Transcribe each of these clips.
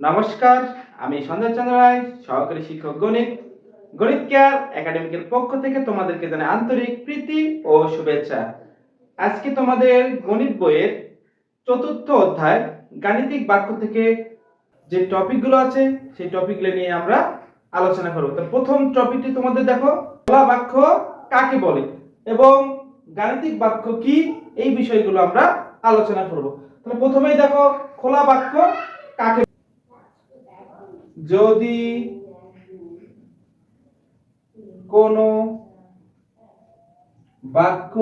নমস্কার, আমি সঞ্জয় চন্দ্র রায়, সহকারী শিক্ষক গণিত। গণিত কেয়ার একাডেমিকের পক্ষ থেকে তোমাদেরকে জানাই আন্তরিক প্রীতি ও শুভেচ্ছা। আজকে তোমাদের গণিত বইয়ের চতুর্থ অধ্যায়, গাণিতিক বাক্য থেকে যে টপিকগুলো আছে, সেই টপিকগুলো নিয়ে আমরা আলোচনা করব। তো প্রথম টপিকটি তোমাদের দেখো খোলা বাক্য কাকে বলে এবং গাণিতিক বাক্য কি, এই বিষয়গুলো আমরা আলোচনা করব। তাহলে প্রথমেই দেখো, খোলা বাক্য কাকে যদি কোনো বাক্য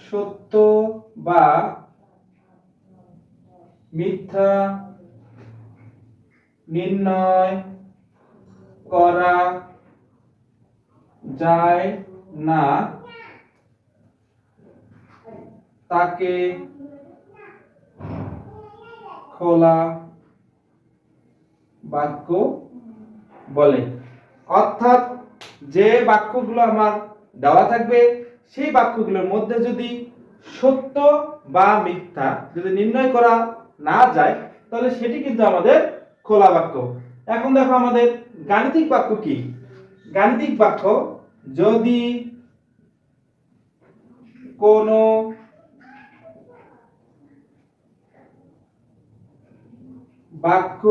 সত্য বা মিথ্যা নির্ণয় করা যায় না তাকে খোলা বাক্য বলে। অর্থাৎ যে বাক্যগুলো আমার দেওয়া থাকবে, সেই বাক্যগুলোর মধ্যে যদি সত্য বা মিথ্যা যদি নির্ণয় করা না যায়, তাহলে সেটি কিন্তু আমাদের খোলা বাক্য। এখন দেখো আমাদের গাণিতিক বাক্য কি? গাণিতিক বাক্য, যদি কোনো বাক্য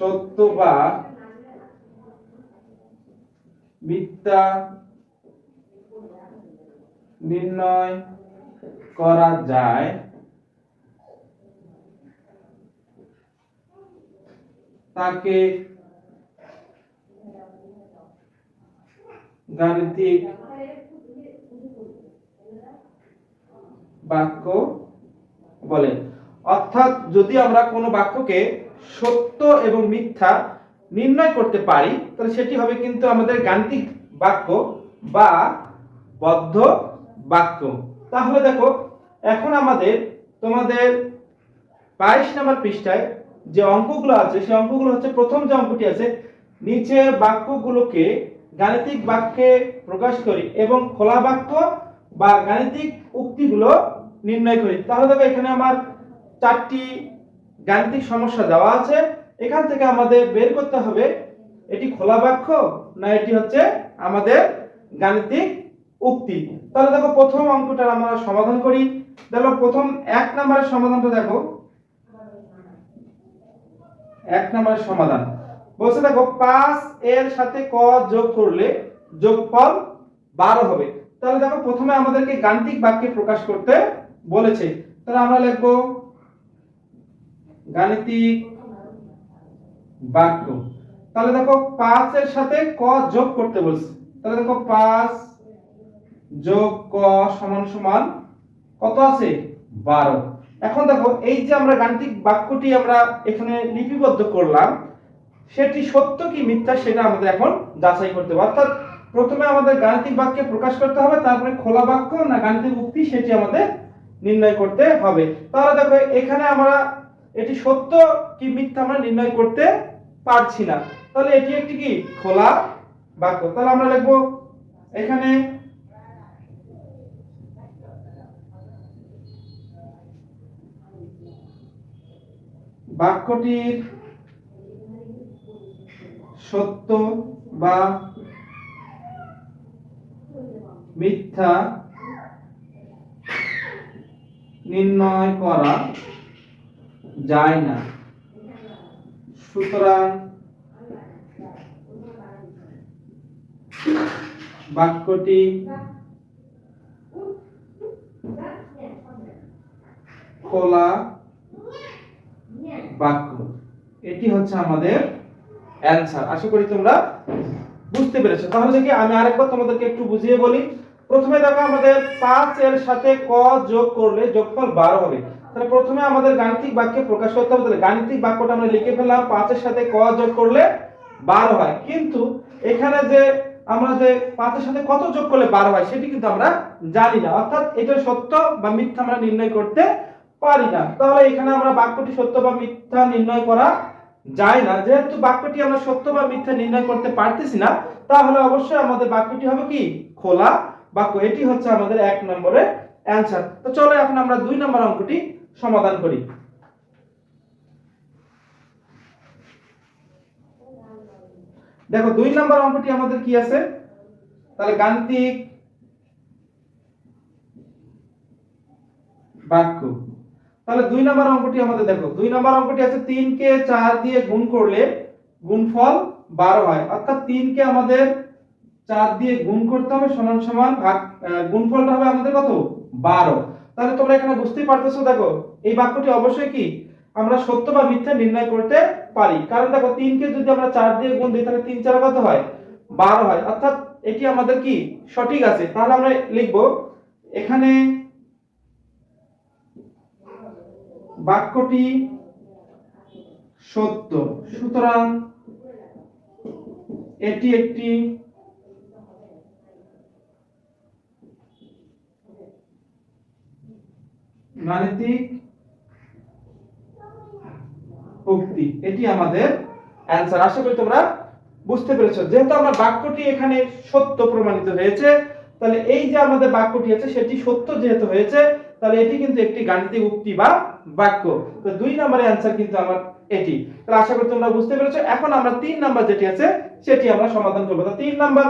সত্য বা মিথ্যা নির্ণয় করা যায়। তাকে গাণিতিক বাক্য বলে। অর্থাৎ যদি আমরা কোনো বাক্যকে সত্য এবং মিথ্যা নির্ণয় করতে পারি, তাহলে সেটি হবে কিন্তু আমাদের গাণিতিক বাক্য বা বদ্ধ বাক্য। তাহলে দেখো, এখন আমাদের তোমাদের বাইশ নম্বর পৃষ্ঠায় যে অঙ্কগুলো আছে, সেই অঙ্কগুলো হচ্ছে প্রথম যে অঙ্কটি আছে, নিচের বাক্যগুলোকে গাণিতিক বাক্যে প্রকাশ করি এবং খোলা বাক্য বা গাণিতিক উক্তিগুলো নির্ণয় করি। তাহলে দেখো, এখানে আমার চারটি গাণিতিক সমস্যা দেওয়া আছে, এখান থেকে আমাদের বের করতে হবে, এটি খোলা বাক্য না এটি হচ্ছে আমাদের গাণিতিক উক্তি। তাহলে দেখো প্রথম অঙ্কটার আমরা সমাধান করি। দেখো প্রথম এক নম্বরের সমাধানটা দেখো। এক নম্বরের সমাধান। বলছে দেখো পাঁচ এর সাথে ক যোগ করলে যোগফল বারো হবে। তাহলে দেখো প্রথমে আমাদেরকে গাণিতিক বাক্যে প্রকাশ করতে বলেছে। তাহলে আমরা লিখব গাণিতিক বাক্য। তাহলে দেখো পাঁচ এর সাথে ক যোগ করতে বলছে। তাহলে দেখো পাঁচ যোগ ক সমান সমান কত আছে? বারো। এখন দেখো এই যে আমরা গাণিতিক বাক্যটি আমরা এখানে লিপিবদ্ধ করলাম, সেটি সত্য কি মিথ্যা সেটা আমাদের এখন যাচাই করতে হবে। অর্থাৎ প্রথমে আমাদের গাণিতিক বাক্যে প্রকাশ করতে হবে, তারপরে খোলা বাক্য না গাণিতিক উক্তি সেটি আমাদের নির্ণয় করতে হবে। তাহলে দেখো এখানে আমরা এটি সত্য কি মিথ্যা আমরা নির্ণয় করতে পারছি না। তাহলে এটি একটি কি? খোলা বাক্য। তাহলে আমরা লিখব এখানে, বাক্যটির সত্য বা মিথ্যা নির্ণয় করা যায় না। সুতরাং বাক্যটি খোলা বাক্য। এটি হচ্ছে আমাদের অ্যান্সার। আশা করি তোমরা বুঝতে পেরেছ। তাহলে দেখি আমি আরেকবার তোমাদেরকে একটু বুঝিয়ে বলি। প্রথমে দেখো আমাদের পাঁচ এর সাথে ক যোগ করলে যোগফল বারো হবে। তাহলে প্রথমে আমাদের গাণিতিক বাক্যে প্রকাশ করতে হবে। তাহলে গাণিতিক বাক্যটা আমরা লিখে ফেললাম, পাঁচের সাথে ক যোগ করলে বারো হয়। কিন্তু এখানে যে আমরা যে পাঁচের সাথে কত যোগ করলে বারো হয়, সেটি কিন্তু আমরা জানি না। অর্থাৎ এটা সত্য বা মিথ্যা আমরা নির্ণয় করতে পারি না। তাহলে এখানে আমরা বাক্যটি সত্য বা মিথ্যা নির্ণয় করা যায় না। যেহেতু বাক্যটি আমরা সত্য বা মিথ্যা নির্ণয় করতে পারতেছি না, তাহলে অবশ্যই আমাদের বাক্যটি হবে কি? খোলা বাক্য। এটি হচ্ছে আমাদের এক নম্বরের অ্যান্সার তো চলো এখন আমরা দুই নম্বর অঙ্কটি সমাধান করি। দেখো, দুই নাম্বার অঙ্কটি আমাদের কি আছে? তাহলে গাণিতিক বাক্য। তাহলে দুই নাম্বার অঙ্কটি আমাদের দেখো, দুই নাম্বার অঙ্কটি আছে তিনকে চার দিয়ে গুণ করলে গুণফল বারো হয়। অর্থাৎ তিনকে আমাদের চার দিয়ে গুণ করতে হবে সমান সমান ভাগ গুণফলটা হবে আমাদের কত? বারো। তাহলে তোমরা এখানে বুঝতেই পারতেছো, দেখো এই বাক্যটি অবশ্যই কি? আমরা সত্য বা মিথ্যা নির্ণয় করতে পারি। কারণ দেখো, তিনকে যদি আমরা চার দিয়ে গুণ দিই, তাহলে তিন চার কত হয়? বারো হয়। অর্থাৎ এটি আমাদের কি? সঠিক আছে। তাহলে আমরা লিখব, এখানে বাক্যটি সত্য। সুতরাং এটি একটি গাণিতিক উক্তি এটি আমাদের অ্যান্সার আশা করি তোমরা বুঝতে পেরেছ। যেহেতু আমরা বাক্যটি এখানে সত্য প্রমাণিত হয়েছে, তাহলে এই যে আমাদের বাক্যটি আছে, সেটি সত্য যেহেতু হয়েছে, তাহলে এটি কিন্তু একটি গাণিতিক উক্তি বা বাক্য। তো দুই নম্বরের অ্যান্সার কিন্তু আমার এটি। তাহলে আশা করি তোমরা বুঝতে পেরেছ। এখন আমরা তিন নাম্বার যেটি আছে, সেটি আমরা সমাধান করব। তো তিন নাম্বার,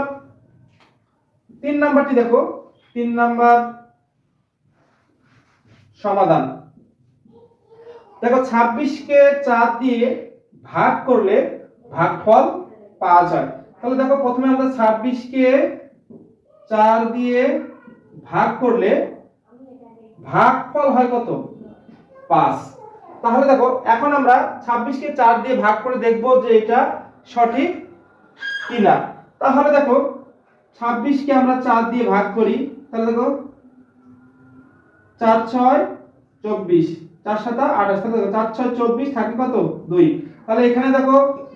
তিন নাম্বারটি দেখো। তিন নাম্বার সমাধান। দেখো ছাব্বিশ কে চার দিয়ে ভাগ করলে ভাগফল পাওয়া যায়। তাহলে দেখো প্রথমে আমরা ছাব্বিশ কে চার দিয়ে ভাগ করলে ভাগফল হয় কত? পাঁচ। তাহলে দেখো, এখন আমরা ছাব্বিশ কে চার দিয়ে ভাগ করে দেখব যে এটা সঠিক কিনা। তাহলে দেখো, ছাব্বিশ কে আমরা চার দিয়ে ভাগ করি, তাহলে দেখো, চার ছয়, চব্বিশ। চার সাতা আঠাশ তাহলে চার, ছয়, চব্বিশ, থাকে কত? দুই। তাহলে এখানে দেখো,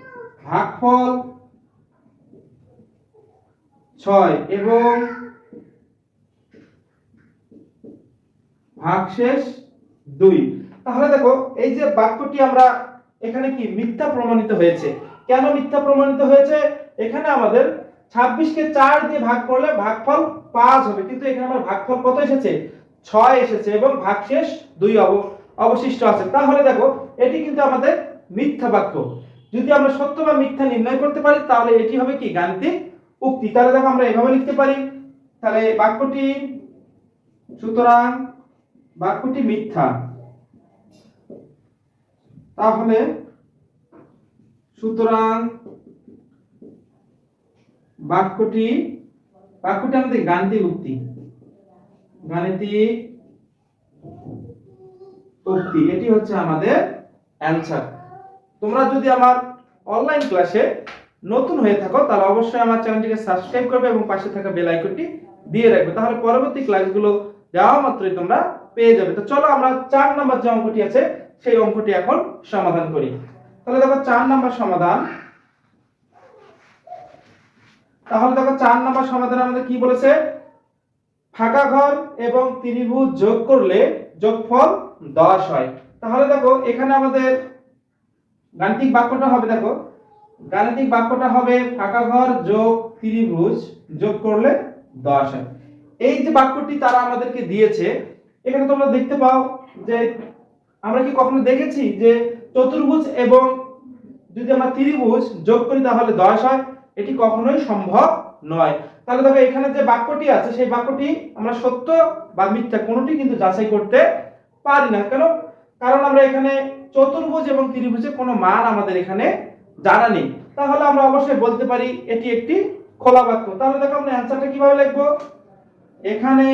ভাগফল ছয় এবং ভাগশেষ দুই। তাহলে দেখো, এই যে বাক্যটি আমরা এখানে কি, মিথ্যা প্রমাণিত হয়েছে। কেন মিথ্যা প্রমাণিত হয়েছে? এখানে আমাদের ছাব্বিশকে চার দিয়ে ভাগ করলে ভাগফল পাঁচ হবে। কিন্তু এখানে আমার ভাগফল কত এসেছে? ছয় এসেছে এবং ভাগশেষ দুই অব- অবশিষ্ট আছে। তাহলে দেখো, এটি কিন্তু আমাদের মিথ্যা বাক্য। যদি আমরা সত্য বা মিথ্যা নির্ণয় করতে পারি, তাহলে এটি হবে কি? গাণিতিক উক্তি। তাহলে দেখো আমরা এভাবে লিখতে পারি। তাহলে বাক্যটি, সুতরাং বাক্যটি মিথ্যা। তাহলে সুতরাং বাক্যটি বাক্যটি আমাদের গাণিতিক উক্তি। গাণিতিক উক্তি এটি হচ্ছে আমাদের অ্যান্সার তোমরা যদি আমার অনলাইন ক্লাসে নতুন হয়ে থাকো, তাহলে অবশ্যই আমার চ্যানেলটিকে সাবস্ক্রাইব করবে এবং পাশে থাকা বেল আইকনটি দিয়ে রাখবে। তাহলে পরবর্তী ক্লাসগুলো যাওয়া মাত্রই তোমরা পেয়ে যাবে। তো চলো আমরা চার নাম্বার যে অঙ্কটি আছে, সেই অঙ্কটি এখন সমাধান করি। তাহলে দেখো চার নাম্বার সমাধান। তাহলে দেখো চার নাম্বার সমাধান আমাদের কি বলেছে? ফাঁকা ঘর এবং ত্রিভুজ যোগ করলে যোগফল দশ হয়। তাহলে দেখো, এখানে আমাদের গাণিতিক বাক্যটা হবে, দেখো। গাণিতিক বাক্যটা হবে ফাঁকা ঘর যোগ ত্রিভুজ যোগ করলে দশ হয়। এই যে বাক্যটি তারা আমাদেরকে দিয়েছে, এখানে তোমরা দেখতে পাও যে আমরা কি কখনো দেখেছি যে চতুর্ভুজ এবং যদি আমরা ত্রিভুজ যোগ করি তাহলে দশ হয়? এটি কখনোই সম্ভব নয়। তাহলে দেখো, এখানে যে বাক্যটি আছে, সেই বাক্যটি আমরা সত্য বা মিথ্যা কোনোটি কিন্তু যাচাই করতে পারি না। কেন? কারণ আমরা এখানে চতুর্ভুজ এবং ত্রিভুজের কোনো মান আমাদের এখানে জানা নেই। তাহলে আমরা অবশ্যই বলতে পারি, এটি একটি খোলা বাক্য। তাহলে দেখো, আমরা অ্যান্সারটা কীভাবে লিখব? এখানে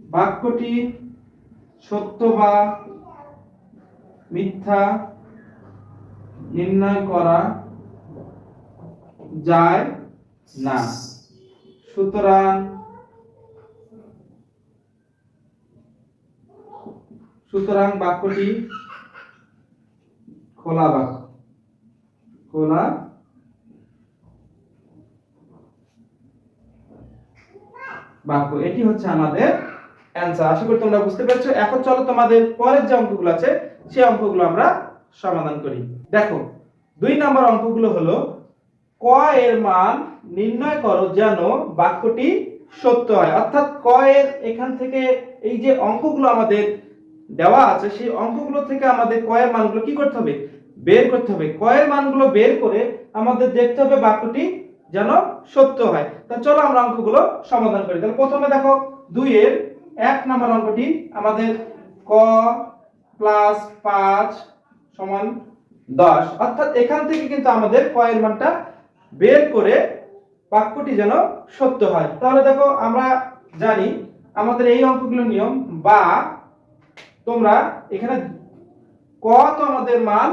বাক্যটি সত্য বা মিথ্যা নির্ণয় করা যায় না। সুতরাং সুতরাং বাক্যটি খোলা বাক্য। খোলা বাক্য। এটি হচ্ছে আমাদের অ্যান্সার আশা করি তোমরা বুঝতে পেরেছ। এখন চলো তোমাদের পরের যে অঙ্কগুলো আছে, সেই অঙ্কগুলো আমরা সমাধান করি। দেখো, দুই নম্বর অঙ্কগুলো হলো, ক এর মান নির্ণয় করো যেন বাক্যটি সত্য হয়। অর্থাৎ ক এর এখান থেকে এই যে অঙ্কগুলো আমাদের দেওয়া আছে, সেই অঙ্কগুলো থেকে আমাদের কয়ের মানগুলো কি করতে হবে? বের করতে হবে। ক এর মানগুলো বের করে আমাদের দেখতে হবে বাক্যটি যেন সত্য হয়। তা চলো আমরা অঙ্কগুলো সমাধান করি। তাহলে প্রথমে দেখো, দুই এর এক নম্বর অঙ্কটি আমাদের ক প্লাস পাঁচ সমান দশ। অর্থাৎ এখান থেকে কিন্তু আমাদের কয়ের মানটা বের করে বাক্যটি যেন সত্য হয়। তাহলে দেখো, আমরা জানি আমাদের এই অঙ্কগুলো নিয়ম বা তোমরা এখানে ক তো আমাদের মান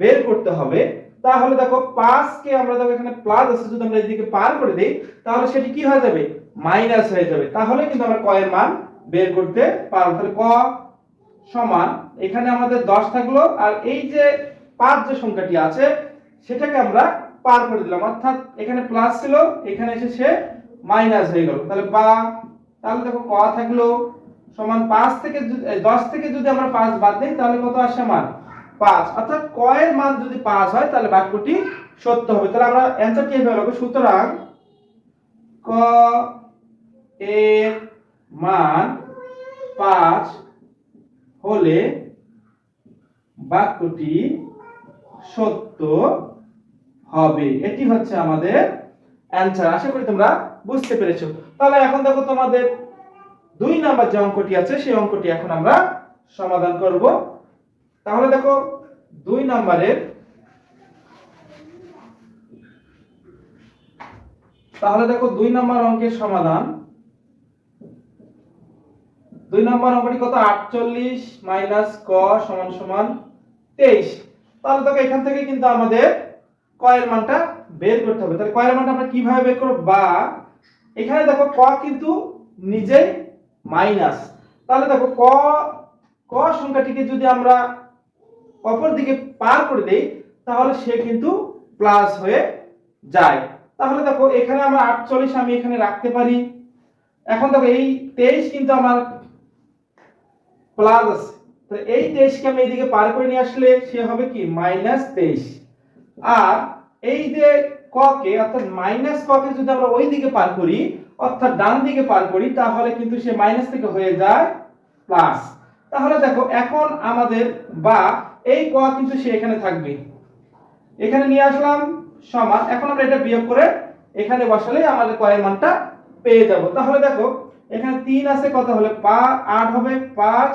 বের করতে হবে। তাহলে দেখো পাঁচকে আমরা দেখো এখানে প্লাস আছে, যদি আমরা এদিকে পার করে দিই, তাহলে সেটি কি হয়ে যাবে? মাইনাস হয়ে যাবে। তাহলে কিন্তু আমরা ক এর মান বের করতে পারব। তাহলে ক সমান এখানে আমাদের দশ থাকল, আর এই যে পাঁচ যে সংখ্যাটি আছে, সেটাকে আমরা পার করে দিলাম। অর্থাৎ এখানে প্লাস ছিল, এখানে এসে সে মাইনাস হয়ে গেল। তাহলে বা, তাহলে দেখো ক থাকল, সমান পাঁচ থেকে দশ থেকে যদি আমরা পাঁচ বাদ দিই, তাহলে কত আসে মান পাঁচ। অর্থাৎ ক এর মান যদি পাঁচ হয়, তাহলে বাক্যটি সত্য হবে। তাহলে আমরা অ্যান্সারটি এভাবে সুতরাং ক এর মান পাঁচ হলে বাক্যটি সত্য হবে। এটি হচ্ছে আমাদের অ্যান্সার আশা করি তোমরা বুঝতে পেরেছ। তাহলে এখন দেখো তোমাদের দুই নাম্বার যে অঙ্কটি আছে, সেই অঙ্কটি এখন আমরা সমাধান করব। তাহলে দেখো, দুই নাম্বারের তাহলে দেখো, দুই নাম্বার অঙ্কের সমাধান। দুই নম্বর অঙ্কটি কত? আটচল্লিশ মাইনাস ক সমান সমান তেইশ। তাহলে দেখো এখান থেকে কিন্তু আমাদের কয়ের মানটা বের করতে হবে। তাহলে কয়ের মানটা আমরা কীভাবে বের করব? বা এখানে দেখো ক কিন্তু নিজেই মাইনাস। তাহলে দেখো ক ক সংখ্যাটিকে যদি আমরা অপর দিকে পার করে দেই, তাহলে সে কিন্তু প্লাস হয়ে যায়। তাহলে দেখো এখানে আমরা আটচল্লিশ আমি এখানে রাখতে পারি। এখন দেখো এই তেইশ কিন্তু আমার প্লাস আছে। তো এই তেইশকে আমি এইদিকে পার করে নিয়ে আসলে সে হবে কি? মাইনাস তেইশ। আর এই যে ককে, অর্থাৎ মাইনাস ককে যদি আমরা ওই দিকে পার করি, অর্থাৎ ডান দিকে পার করি, তাহলে কিন্তু সে মাইনাস থেকে হয়ে যায় প্লাস। তাহলে দেখো, এখন আমাদের বা এই ক কিন্তু সে এখানে থাকবে। এখানে নিয়ে আসলাম সমান, এখন আমরা এটা বিয়োগ করে এখানে বসালেই আমাদের কয়ের মানটা পেয়ে যাব। তাহলে দেখো, এখানে তিন আছে, কত হলে পা আট হবে, পাঁচ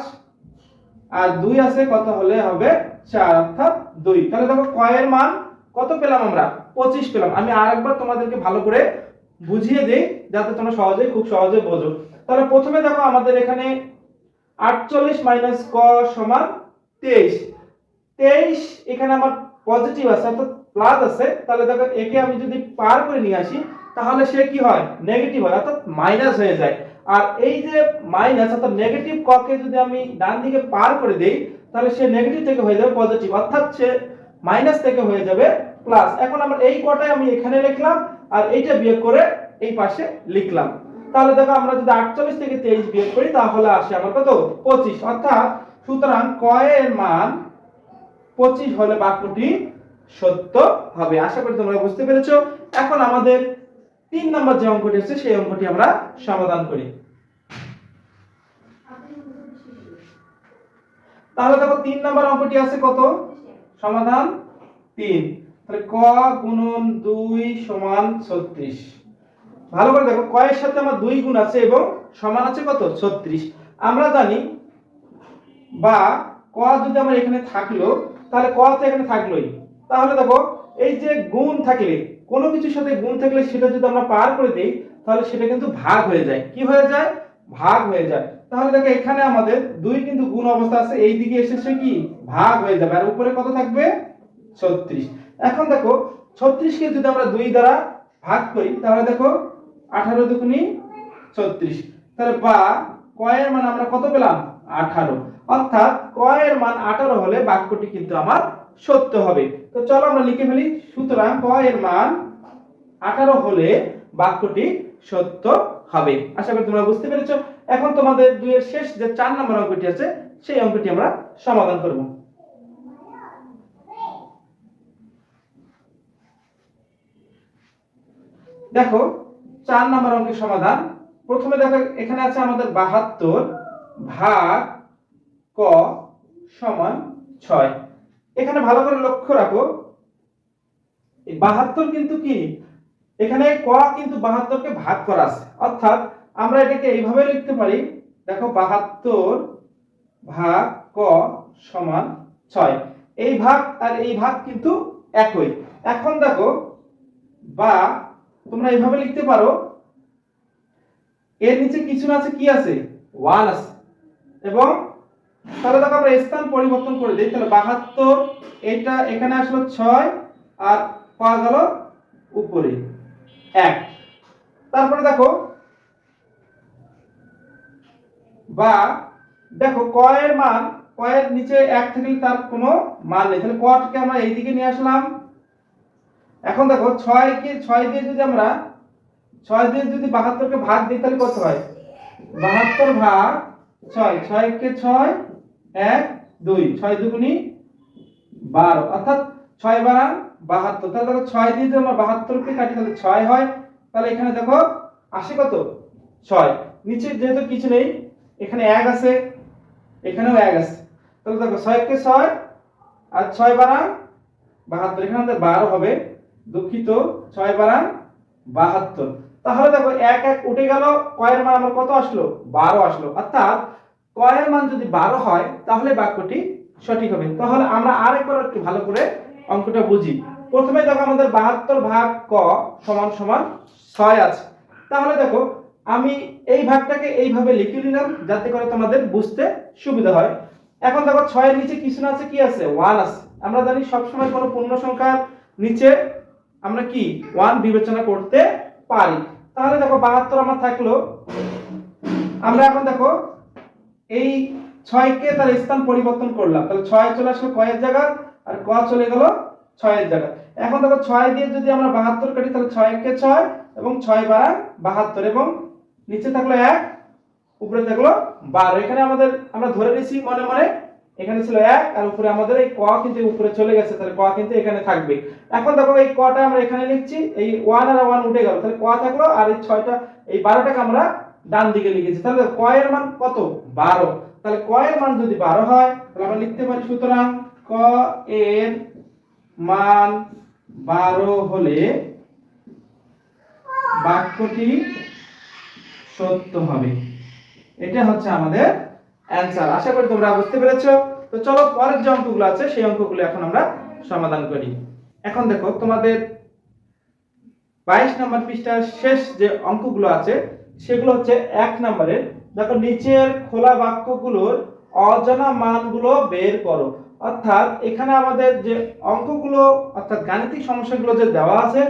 আর দুই আছে, কত হলে হবে চার, অর্থাৎ দুই। তাহলে দেখো, কয়ের মান কত পেলাম আমরা? পঁচিশ পেলাম। আমি আরেকবার তোমাদেরকে ভালো করে বুঝিয়ে দিই, যাতে তোমরা সহজেই, খুব সহজে বোঝো। তাহলে প্রথমে দেখো, আমাদের এখানে আটচল্লিশ মাইনাস ক সমান তেইশ। তেইশ এখানে আমার পজিটিভ আছে, অর্থাৎ প্লাস আছে। তাহলে দেখো, একে আমি যদি পার করে নিয়ে আসি, তাহলে সে কি হয়? নেগেটিভ হয়, অর্থাৎ মাইনাস হয়ে যায়। আর এই যে মাইনাস অর্থাৎ নেগেটিভ ককে যদি আমি ডান দিকে পার করে দেই, তাহলে সে নেগেটিভ থেকে হয়ে যাবে পজিটিভ অর্থাৎ সে মাইনাস থেকে হয়ে যাবে প্লাস এখন আমার এই কটাই আমি এখানে লিখলাম, আর এইটা বিয়োগ করে এই পাশে লিখলাম। তাহলে দেখো আমরা যদি আটচল্লিশ থেকে তেইশ বিয়োগ করি, তাহলে আসে আমার কত? পঁচিশ। অর্থাৎ সুতরাং কয়ের মান পঁচিশ হলে বাক্যটি সত্য হবে। আশা করি তোমরা বুঝতে পেরেছ। এখন আমাদের তিন নম্বর যে অঙ্কটি আছে সেই অঙ্কটি আমরা সমাধান করি। তাহলে দেখো, তিন নম্বর অঙ্কটি আছে কত? সমাধান তিন। তাহলে ক গুণন দুই সমান ছত্রিশ। ভালো করে দেখো কয়ের সাথে আমার দুই গুণ আছে এবং সমান আছে কত? ছত্রিশ। আমরা জানি, বা ক যদি আমার এখানে থাকল, তাহলে ক তো এখানে থাকলোই। তাহলে দেখো, এই যে গুণ থাকলে কোনো কিছুর সাথে গুণ থাকলে সেটা যদি আমরা পার করে দিই, তাহলে সেটা কিন্তু ভাগ হয়ে যায়। কি হয়ে যায়? ভাগ হয়ে যায়। তাহলে দেখো, এখানে আমাদের দুই কিন্তু গুণ অবস্থা আছে, এই দিকে এসেছে কি? ভাগ হয়ে যাবে। আর উপরে কত থাকবে? ছত্রিশ। এখন দেখো, ছত্রিশকে যদি আমরা দুই দ্বারা ভাগ করি, তাহলে দেখো, আঠারো দুগুনি ছত্রিশ। তাহলে বা, কয়ের মান আমরা কত পেলাম? আঠারো। অর্থাৎ কয়ের মান আঠারো হলে বাক্যটি কিন্তু আমার সত্য হবে। তো চলো আমরা লিখে ফেলি, সুতরাং কয়ের মান আঠারো হলে বাক্যটি সত্য হবে। আশা করি তোমরা বুঝতে পেরেছ। এখন তোমাদের দুইয়ের শেষ যে চার নম্বর অঙ্কটি আছে, সেই অঙ্কটি আমরা সমাধান করব। দেখো, চার নম্বর অঙ্কের সমাধান। প্রথমে দেখো, এখানে আছে আমাদের বাহাত্তর ভাগ ক সমান ছয়। এখানে ভালো করে লক্ষ্য রাখো। এই বাহাত্তর কিন্তু কি? এখানে ক কিন্তু বাহাত্তরকে ভাগ করা আছে। অর্থাৎ আমরা এটাকে এইভাবে লিখতে পারি। দেখো, বাহাত্তর ভাগ ক সমান ছয়। এই ভাগ আর এই ভাগ কিন্তু একই। এখন দেখো, বা তোমরা এইভাবে লিখতে পারো। এর নিচে কিছু না আছে, কি আছে? ওয়ান আছে। এবং তাহলে দেখো আমরা স্থান পরিবর্তন করে। দিই তাহলে বাহাত্তর এটা এখানে আসলো ছয়, আর পাওয়া গেল উপরে এক। তারপরে দেখো, বা দেখো কয়ের মান কয়ের নিচে এক থাকলে তার কোনো মান নেই। তাহলে কটাকে আমরা এইদিকে নিয়ে আসলাম? এখন দেখো ছয় কে ছয় দিয়ে যদি আমরা, ছয় দিয়ে যদি বাহাত্তরকে ভাগ দিই, তাহলে কত হয়? বাহাত্তর ভাগ ছয় ছয় কে ছয় এক, দুই, ছয় দুগুনি বারো। অর্থাৎ ছয় বারান বাহাত্তর। তাহলে দেখো ছয় দিয়ে যদি আমরা বাহাত্তরকে কাটি, তাহলে ছয় হয়। তাহলে এখানে দেখো আসে কত? ছয়। নিচে যেহেতু কিছু নেই, এখানে এক আছে, এখানেও এক আছে। তাহলে দেখো ছয় কে ছয় আর ছয় বারান বাহাত্তর, এখানে আমাদের বারো হবে। দুঃখিত, ছয় বারান বাহাত্তর। তাহলে দেখো এক এক উঠে গেল, কয়ের মান আমার কত আসলো? বারো আসলো। অর্থাৎ কয়ের মান যদি বারো হয়, তাহলে বাক্যটি সঠিক হবে। তাহলে আমরা আরেকবার একটু ভালো করে অঙ্কটা বুঝি। প্রথমে দেখো আমাদের বাহাত্তর ভাগ ক সমান সমান ছয় আছে। তাহলে দেখো, আমি এই ভাগটাকে এইভাবে লিখে নিলাম, যাতে করে তোমাদের বুঝতে সুবিধা হয়। এখন দেখো, ছয়ের নিচে কিছু না আছে, কি আছে? ওয়ান আছে। আমরা জানি সবসময় কোনো পূর্ণ সংখ্যার নিচে আমরা কি? ওয়ান বিবেচনা করতে পারি। তাহলে দেখো, বাহাত্তর আমার থাকল। আমরা এখন দেখো এই ছয়কে তার স্থান পরিবর্তন করলাম। তাহলে ছয় চলে আসলো কয়ের জায়গা আর ক চলে গেল ছয়ের জায়গা। এখন দেখো ছয় দিয়ে যদি আমরা বাহাত্তর কাটি, তাহলে ছয় কে ছয় এবং ছয় বারা বাহাত্তর এবং নিচে থাকল এক, উপরে থাকল বারো। এখানে আমাদের, আমরা ধরে নিছি মনে মনে, এখানে ছিল এক আর উপরে আমাদের এই ক কিন্তু উপরে চলে গেছে, তাহলে ক কিন্তু এখানে থাকবে। এখন দেখো এই কটা আমরা এখানে লিখছি, এই ওয়ান আর ওয়ান উঠে গেল। তাহলে ক থাকল আর এই ছয়টা, এই বারোটাকে আমরা ডান দিকে লিখেছি। তাহলে ক এর মান কত? বারো। তাহলে ক এর মান যদি বারো হয়, তাহলে আমরা লিখতে পারি সুতরাং ক এর মান বারো হলে বাক্যটি সত্য হবে। এটা হচ্ছে আমাদের অ্যান্সার আশা করি তোমরা বুঝতে পেরেছ। তো চলো পরের যে অঙ্কগুলো আছে, সেই অঙ্কগুলো এখন আমরা সমাধান করি। এখন দেখো, তোমাদের বাইশ নম্বর পৃষ্ঠার শেষ যে অঙ্কগুলো আছে সেগুলো হচ্ছে এক নম্বরের। দেখো, নিচের খোলা বাক্যগুলোর অজানা মানগুলো বের করো। অর্থাৎ এখানে আমাদের যে অঙ্কগুলো, অর্থাৎ গাণিতিক সমস্যাগুলো যে দেওয়া আছে,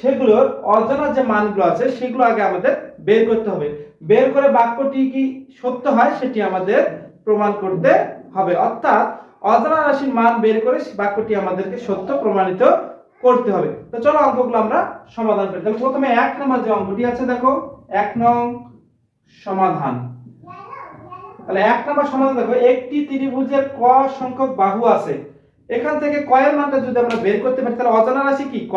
সেগুলোর অজানা যে মানগুলো আছে, সেগুলো আগে আমাদের বের করতে হবে। বের করে বাক্যটি কি সত্য হয়, সেটি আমাদের প্রমাণ করতে হবে। অর্থাৎ অজানা রাশির মান বের করে বাক্যটি আমাদেরকে সত্য প্রমাণিত করতে হবে। তো চলো অঙ্কগুলো আমরা সমাধান করি। তাহলে প্রথমে এক নম্বর যে অঙ্কটি আছে, দেখো। এক নং সমাধান। তাহলে এক নম্বর সমাধান দেখো, একটি ত্রিভুজের ক সংখ্যক বাহু আছে। এখান থেকে কয়ের মানটা যদি আমরা বের করতে পারি, তাহলে অজানা রাশি কি? ক।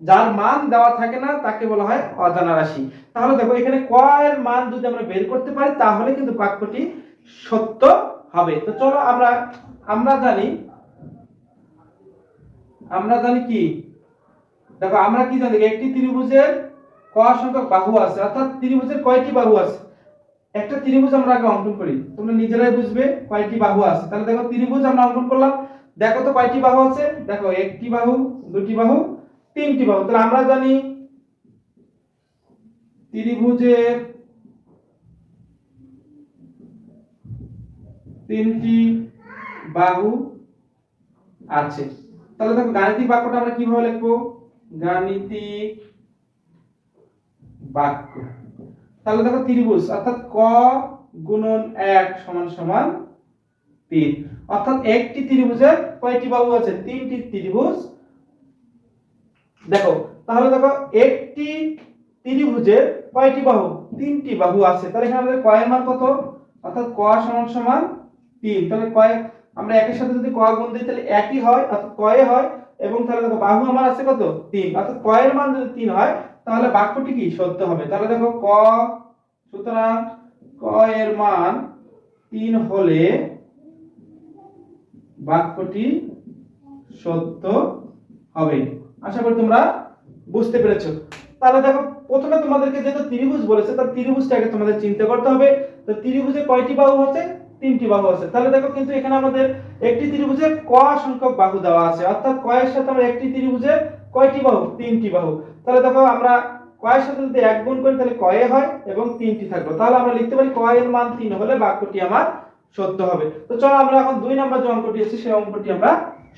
যার মান দেওয়া থাকে না, তাকে বলা হয় অজানা রাশি। তাহলে দেখো, এখানে ক এর মান যদি আমরা বের করতে পারি, তাহলে কিন্তু বাক্যটি সত্য হবে। তো চলো আমরা আমরা জানি আমরা জানি কি? দেখো, আমরা কি জানি? একটি ত্রিভুজের ক সংখ্যক বাহু আছে? অর্থাৎ ত্রিভুজের কয়টি বাহু আছে? একটা ত্রিভুজ আমরা আগে অঙ্কন করি। তোমরা নিজেরাই বুঝবে কয়টি বাহু আছে। তাহলে দেখো ত্রিভুজ আমরা অঙ্কন করলাম। দেখো তো কয়টি বাহু আছে? দেখো একটি বাহু, দুটি বাহু, তিনটি বাহু। তাহলে আমরা জানি ত্রিভুজের তিনটি বাহু আছে। তাহলে দেখো গাণিতিক বাক্যটা আমরা কীভাবে লিখব? গাণিতিক বাক্য। তাহলে দেখো ত্রিভুজ, অর্থাৎ ক গুণন এক সমান সমান তিন। অর্থাৎ একটি ত্রিভুজের কয়টি বাহু আছে? তিনটি ত্রিভুজ। দেখো, তাহলে দেখো একটি ত্রিভুজের কয়টি বাহু? তিনটি বাহু আছে। তাহলে এখানে আমাদের কয়ের মান কত? অর্থাৎ ক সমান সমান তিন। তাহলে কয়, আমরা একের সাথে যদি ক গুণ দিই, তাহলে একই হয়, অর্থাৎ কয়ে হয়, এবং তাহলে দেখো বাহু আমার আছে কত? তিন। অর্থাৎ কয়ের মান যদি তিন হয় তাহলে বাক্যটি কি? সত্য হবে। তাহলে দেখো ক, সুতরাং ক এর মান তিন হলে বাক্যটি সত্য হবে। আশা করি তোমরা বুঝতে পেরেছ। তাহলে দেখো, প্রথমে তোমাদেরকে যেহেতু ত্রিভুজ বলেছে তার ত্রিভুজটাকে তোমাদের চিন্তা করতে হবে। তো ত্রিভুজে কয়টি বাহু আছে? তিনটি বাহু আছে। তাহলে দেখো কিন্তু এখানে আমাদের একটি ত্রিভুজে ক সংখ্যক বাহু দেওয়া আছে। অর্থাৎ কয়ের সাথে আমরা একটি ত্রিভুজে কয়টি বাহু? তিনটি বাহু। তাহলে দেখো আমরা কয়ের সাথে যদি এক গুণ করি, তাহলে কয়ে হয় এবং তিনটি থাকবে। তাহলে আমরা লিখতে পারি কয়ের মান তিন হলে বাক্যটি আমার সত্য হবে। তো চলো আমরা এখন দুই নম্বর যে অঙ্কটি আছে, সেই অঙ্কটি আমরা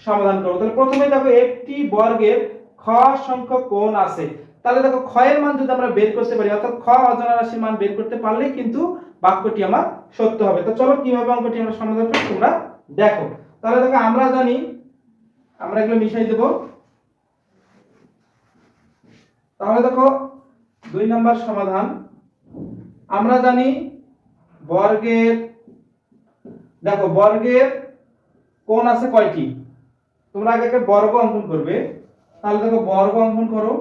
সমাধান করব। তাহলে প্রথমে দেখো একটি বর্গের খ সংখ্যক কোণ আছে। তাহলে দেখো ক্ষয়ের মান যদি আমরা বের করতে পারি, অর্থাৎ খ অজানা রাশির মান বের করতে পারলেই কিন্তু বাক্যটি আমার সত্য হবে। তো চলো কীভাবে অঙ্কটি আমরা সমাধান করি, তোমরা দেখো। তাহলে দেখো আমরা জানি, আমরা এগুলো মিশাই দেব। তাহলে দেখো, দুই নম্বর সমাধান। আমরা জানি বর্গের, দেখো, বর্গের কোন আছে কয়টি? তোমরা আগে একটা বর্গ অঙ্কন করবে। তাহলে দেখো, বর্গ অঙ্কন করো।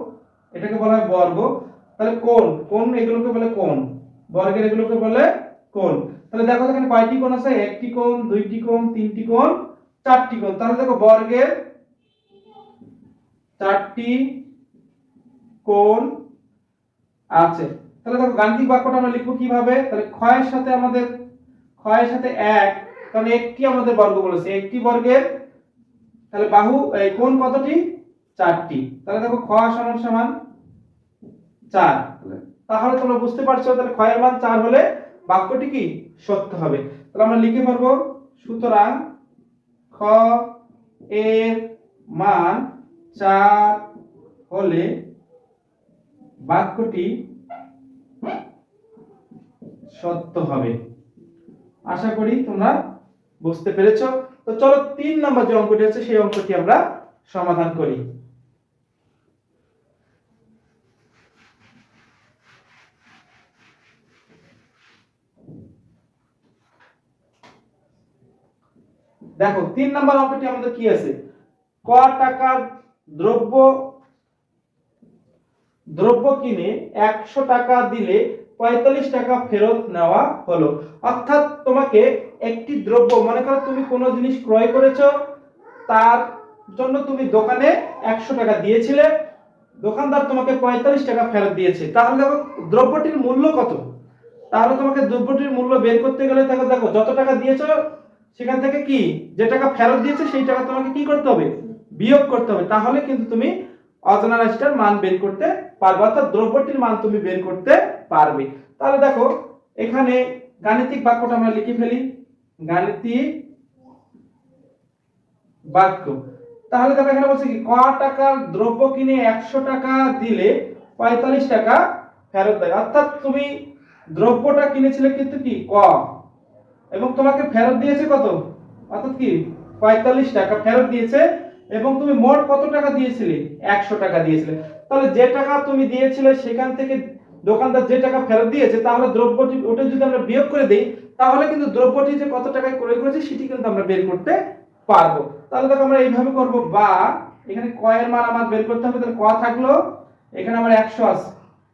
এটাকে বলা হয় বর্গ। তাহলে কোন কোন এগুলোকে বলে কোন বর্গের এগুলোকে বলে কোন তাহলে দেখো, এখানে কয়টি কোণ আছে? একটি কোণ, দুইটি কোণ, তিনটি কোণ, চারটি কোণ। তাহলে দেখো, বর্গের চারটি কোণ আছে। তাহলে দেখো গাণিতিক বাক্যটা আমরা লিখব কীভাবে? তাহলে ক্ষয়ের সাথে আমাদের ক্ষয়ের সাথে এক কারণ একটি আমাদের বর্গ বলেছে। একটি বর্গের তাহলে বাহু, এই কোণ কতটি? চারটি। তাহলে দেখো খ সমান সমান চার। তাহলে তোমরা বুঝতে পারছ, তাহলে ক্ষয়ের মান চার হলে বাক্যটি কি? সত্য হবে। তাহলে আমরা লিখে পারব সুতরাং খ এর মান চার হলে বাক্যটি সত্য হবে। আশা করি তোমরা বুঝতে পেরেছ। তো চলো তিন নম্বর যে অঙ্কটি আছে, সেই অঙ্কটি আমরা সমাধান করি। দেখো, তিন নম্বর অঙ্কটি আমাদের কি আছে? ক টাকার দ্রব্য দ্রব্য কিনে একশো টাকা দিলে পঁয়তাল্লিশ টাকা ফেরত নেওয়া হলো। অর্থাৎ তোমাকে একটি দ্রব্য, মনে করো তুমি কোনো জিনিস ক্রয় করেছ, তার জন্য তুমি দোকানে একশো টাকা দিয়েছিলে, দোকানদার তোমাকে পঁয়তাল্লিশ টাকা ফেরত দিয়েছে। তাহলে দেখো, দ্রব্যটির মূল্য কত? তাহলে তোমাকে দ্রব্যটির মূল্য বের করতে গেলে দেখো দেখো, যত টাকা দিয়েছ, সেখান থেকে কি? যে টাকা ফেরত দিয়েছে, সেই টাকা তোমাকে কি করতে হবে? বিয়োগ করতে হবে। তাহলে কিন্তু তুমি অজানা রাশিটার মান বের করতে পারবে, অর্থাৎ দ্রব্যটির মান তুমি বের করতে পারবে। তাহলে দেখো, এখানে গাণিতিক বাক্যটা আমরা লিখে ফেলি। গাণিতিক বাক্য। তাহলে দেখো, এখানে বলছে কি, ক টাকার দ্রব্য কিনে একশো টাকা দিলে পঁয়তাল্লিশ টাকা ফেরত দেয়। অর্থাৎ তুমি দ্রব্যটা কিনেছিলে কিন্তু কি, ক। এবং তোমাকে ফেরত দিয়েছে কত? অর্থাৎ কি, পঁয়তাল্লিশ টাকা ফেরত দিয়েছে এবং তুমি মোট কত টাকা দিয়েছিলে? একশো টাকা দিয়েছিলে। তাহলে যে টাকা তুমি দিয়েছিলে, সেখান থেকে দোকানদার যে টাকা ফেরত দিয়েছে, তাহলে দ্রব্যটি, ওটা যদি আমরা বিয়োগ করে দিই, তাহলে কিন্তু দ্রব্যটি যে কত টাকায় ক্রয় করেছে, সেটি কিন্তু আমরা বের করতে পারব। তাহলে দেখো আমরা এইভাবে করব। বা, এখানে কয়ের মান আমার বের করতে হবে, তাহলে ক থাকল, এখানে আমার একশো আছে।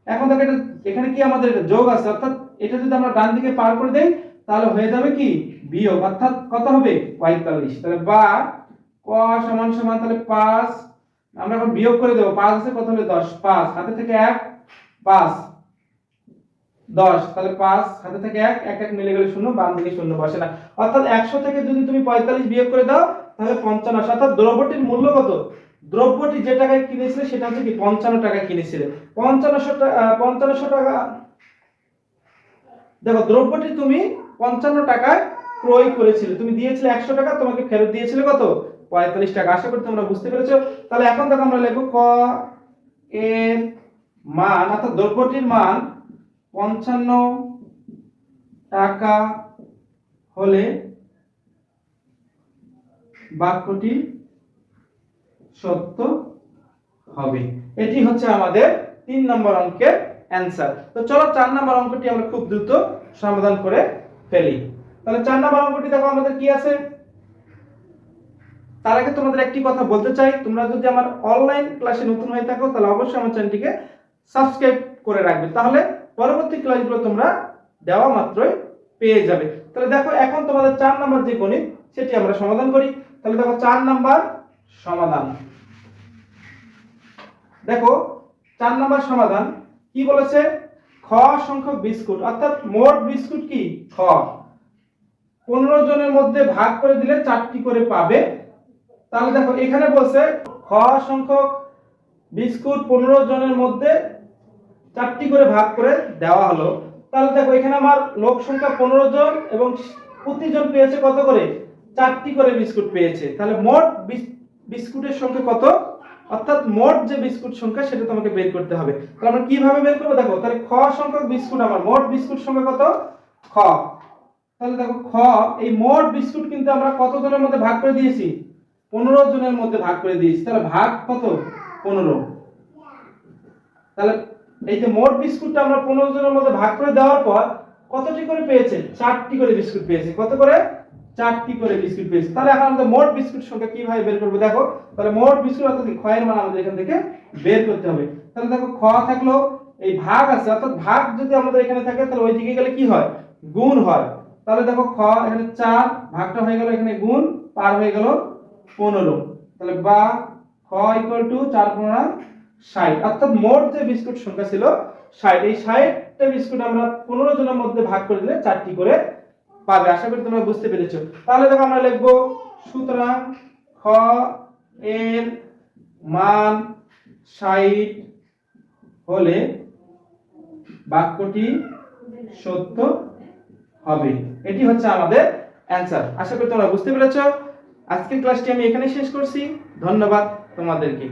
এখন দেখো এটা, এখানে কি আমাদের এটা যোগ আছে? অর্থাৎ এটা যদি আমরা ডান দিকে পার করে দেই, তাহলে হয়ে যাবে কি? বিয়োগ। অর্থাৎ কত হবে? পঁয়তাল্লিশ। তাহলে বা ক সমান সমান তাহলে পাঁচ, আমরা এখন বিয়োগ করে দেবো। পাঁচ আছে কত হলে দশ। পাঁচ, হাতে থেকে এক, পাঁচ। দশ, তাহলে পাঁচ, হাতে থেকে এক এক এক মিলে গেলে শূন্য, বাম দিকে শূন্য বসে না। অর্থাৎ একশো থেকে যদি তুমি পঁয়তাল্লিশ বিয়োগ করে দাও, তাহলে পঞ্চান্ন। অর্থাৎ দ্রব্যটির মূল্য কত? দ্রব্যটি যে টাকায় কিনেছিলে, সেটা হচ্ছে কি পঞ্চান্ন টাকায় কিনেছিলে। পঞ্চান্নশো টাকা পঞ্চান্নশো টাকা দেখো, দ্রব্যটি তুমি পঞ্চান্ন টাকায় ক্রয় করেছিলে। তুমি দিয়েছিলে একশো টাকা, তোমাকে ফেরত দিয়েছিলে কত? পঁয়তাল্লিশ টাকা। আশা করি তোমরা বুঝতে পেরেছ। তাহলে এখন দেখো আমরা লিখব ক, এর মান, অর্থাৎ দ্রব্যটির মান পঞ্চান্ন টাকা হলে বাক্যটি সত্য হবে। এটি হচ্ছে আমাদের তিন নম্বর অঙ্কের অ্যান্সার তো চলো চার নম্বর অঙ্কটি আমরা খুব দ্রুত সমাধান করে ফেলি। তাহলে চার নম্বর অঙ্কটি দেখো আমাদের কি আছে? তার আগে তোমাদের একটি কথা বলতে চাই। তোমরা যদি আমার অনলাইন ক্লাসে নতুন হয়ে থাকো, তাহলে অবশ্যই আমার চ্যানেলটিকে সাবস্ক্রাইব করে রাখবে। তাহলে পরবর্তী ক্লাসগুলো তোমরা দেওয়া মাত্রই পেয়ে যাবে। তাহলে দেখো, এখন তোমাদের চার নাম্বার যে গণিত, সেটি আমরা সমাধান করি। তাহলে দেখো, চার নাম্বার সমাধান। দেখো, চার নাম্বার সমাধান কি বলেছে? খ সংখ্যক বিস্কুট, অর্থাৎ মোট বিস্কুট কি? খ। পনেরো জনের মধ্যে ভাগ করে দিলে চারটি করে পাবে। তাহলে দেখো, এখানে বলছে খ সংখ্যক বিস্কুট পনেরো জনের মধ্যে চারটি করে ভাগ করে দেওয়া হলো। তাহলে দেখো, এখানে আমার লোক সংখ্যা পনেরো জন এবং প্রতিজন পেয়েছে কত করে? চারটি করে বিস্কুট পেয়েছে। তাহলে মোট বিস্কুটের সংখ্যা কত? অর্থাৎ মোট যে বিস্কুট সংখ্যা, সেটা তোমাকে বের করতে হবে। তাহলে আমরা কীভাবে বের করব? দেখো, তাহলে খ সংখ্যক বিস্কুট আমার, মোট বিস্কুট সংখ্যা কত? খ। তাহলে দেখো, খ, এই মোট বিস্কুট কিন্তু আমরা কত জনের মধ্যে ভাগ করে দিয়েছি? পনেরো জনের মধ্যে ভাগ করে দিয়েছি, তাহলে ভাগ কত? পনেরো। তাহলে এই যে মোট বিস্কুটটা আমরা পনেরো জনের মধ্যে ভাগ করে দেওয়ার পর কতটি করে পেয়েছে? চারটি করে বিস্কুট পেয়েছে। কত করে? চারটি করে বিস্কুট পেয়েছে। তাহলে এখন আমাদের মোট বিস্কুট সংখ্যা কীভাবে বের করব? দেখো, তাহলে মোট বিস্কুট অর্থাৎ ক্ষয়ের মান আমাদের এখান থেকে বের করতে হবে। তাহলে দেখো, খ থাকল, এই ভাগ আছে, অর্থাৎ ভাগ যদি আমাদের এখানে থাকে, তাহলে ওই দিকে গেলে কি হয়? গুণ হয়। তাহলে দেখো, খ এখানে চার, ভাগটা হয়ে গেল এখানে গুণ, পার হয়ে গেল পনেরো। তাহলে বা খ ইকুয়াল টু চার পনেরো ষাট। অর্থাৎ মোট যে বিস্কুট সংখ্যা ছিল, ষাট। এই ষাটটা বিস্কুট আমরা পনেরো জনের মধ্যে ভাগ করে দিলে চারটি করে পাবে। আশা করি তোমরা বুঝতে পেরেছ। তাহলে দেখো আমরা লিখব, সুতরাং খ এর মান ষাট হলে বাক্যটি সত্য হবে। এটি হচ্ছে আমাদের অ্যান্সার আশা করি তোমরা বুঝতে পেরেছ? আজকের ক্লাসটি আমি এখানে শেষ করছি। ধন্যবাদ তোমাদেরকে।